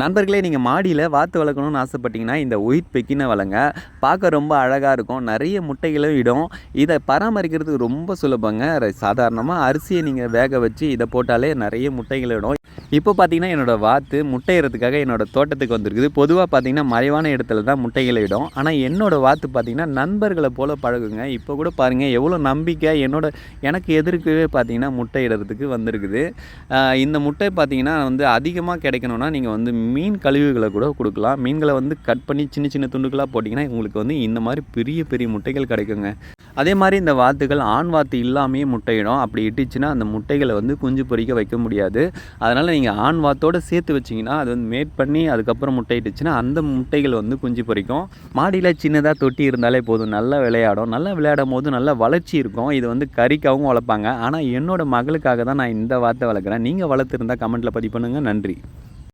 நண்பர்களே நீங்கள் மாடியில் வாத்து வளர்க்கணும்னு ஆசைப்பட்டீங்கன்னா இந்த ஒயிட் பெக்கினை வளங்க. பார்க்க ரொம்ப அழகாக இருக்கும். நிறைய முட்டைகளும் இடும். இதை பராமரிக்கிறதுக்கு ரொம்ப சுலபங்க. சாதாரணமாக அரிசியை நீங்கள் வேக வச்சு இதை போட்டாலே நிறைய முட்டைகள் இடும். இப்போ பார்த்தீங்கன்னா என்னோடய வாத்து முட்டையிறதுக்காக என்னோடய தோட்டத்துக்கு வந்திருக்குது. பொதுவாக பார்த்தீங்கன்னா மறைவான இடத்துல தான் முட்டைகளை இடும். ஆனால் என்னோடய வாத்து பார்த்தீங்கன்னா நண்பர்களை போல் பழகுங்க. இப்போ கூட பாருங்கள் எவ்வளோ நம்பிக்கை என்னோட எனக்கு எதிர்க்கவே பார்த்தீங்கன்னா முட்டையிடுறதுக்கு வந்திருக்குது. இந்த முட்டை பார்த்தீங்கன்னா வந்து அதிகமாக கிடைக்கணும்னா நீங்கள் வந்து மீன் கழிவுகளை கூட கொடுக்கலாம். மீன்களை வந்து கட் பண்ணி சின்ன சின்ன துண்டுகளாக போட்டிங்கன்னா உங்களுக்கு வந்து இந்த மாதிரி பெரிய பெரிய முட்டைகள் கிடைக்குங்க. அதே மாதிரி இந்த வாத்துகள் ஆண் வாத்து இல்லாமையே முட்டையிடும். அப்படி இட்டுச்சுன்னா அந்த முட்டைகளை வந்து குஞ்சு பொறிக்க வைக்க முடியாது. அதனால் நீங்கள் ஆண் வாத்தோடு சேர்த்து வச்சிங்கன்னா அது வந்து மேட் பண்ணி அதுக்கப்புறம் முட்டையிட்டுச்சுன்னா அந்த முட்டைகள் வந்து குஞ்சு பொரிக்கும் மாடியில் சின்னதாக தொட்டி இருந்தாலே போதும். நல்லா விளையாடும். நல்லா விளையாடும் போது நல்லா வளர்ச்சி இருக்கும். இது வந்து கறிக்காகவும் வளர்ப்பாங்க. ஆனால் என்னோடய மகளுக்காக தான் நான் இந்த வாத்தை வளர்க்குறேன். நீங்கள் வளர்த்துருந்தா கமெண்ட்டில் பதிவு பண்ணுங்கள் நன்றி.